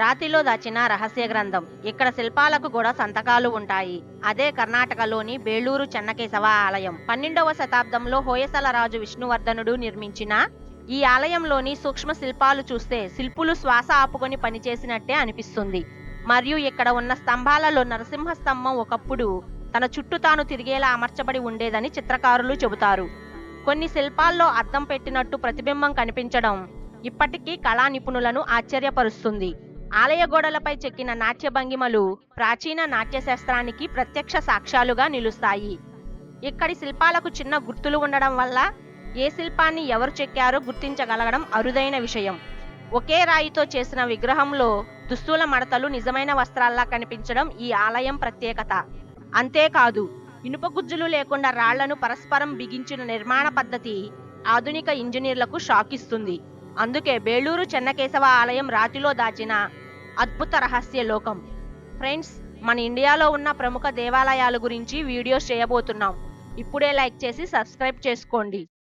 రాతిలో దాచిన రహస్య గ్రంథం. ఇక్కడ శిల్పాలకు కూడా సంతకాలు ఉంటాయి. అదే కర్ణాటకలోని బేలూరు చెన్నకేశవ ఆలయం. పన్నెండవ శతాబ్దంలో హోయసల రాజు విష్ణువర్ధనుడు నిర్మించిన ఈ ఆలయంలోని సూక్ష్మ శిల్పాలు చూస్తే శిల్పులు శ్వాస ఆపుకొని పనిచేసినట్టే అనిపిస్తుంది. మరియు ఇక్కడ ఉన్న స్తంభాలలో నరసింహ స్తంభం ఒకప్పుడు తన చుట్టూ తాను తిరిగేలా అమర్చబడి ఉండేదని చిత్రకారులు చెబుతారు. కొన్ని శిల్పాల్లో అద్దం పెట్టినట్టు ప్రతిబింబం కనిపించడం ఇప్పటికీ కళా నిపుణులను ఆశ్చర్యపరుస్తుంది. ఆలయ గోడలపై చెక్కిన నాట్య భంగిమలు ప్రాచీన నాట్యశాస్త్రానికి ప్రత్యక్ష సాక్ష్యాలుగా నిలుస్తాయి. ఇక్కడి శిల్పాలకు చిన్న గుర్తులు ఉండడం వల్ల ఏ శిల్పాన్ని ఎవరు చెక్కారో గుర్తించగలగడం అరుదైన విషయం. ఒకే రాయితో చేసిన విగ్రహంలో దుస్తుల మడతలు నిజమైన వస్త్రాల్లా కనిపించడం ఈ ఆలయం ప్రత్యేకత. అంతేకాదు ఇనుప గుజ్జులు లేకుండా రాళ్ళను పరస్పరం బిగించిన నిర్మాణ పద్ధతి ఆధునిక ఇంజనీర్లకు షాకిస్తుంది. అందుకే బేలూరు చెన్నకేశవ ఆలయం రాతిలో దాచిన అద్భుత రహస్య లోకం. ఫ్రెండ్స్ మన ఇండియాలో ఉన్న ప్రముఖ దేవాలయాల గురించి వీడియోస్ చేయబోతున్నాం. ఇప్పుడే లైక్ చేసి సబ్స్క్రైబ్ చేసుకోండి.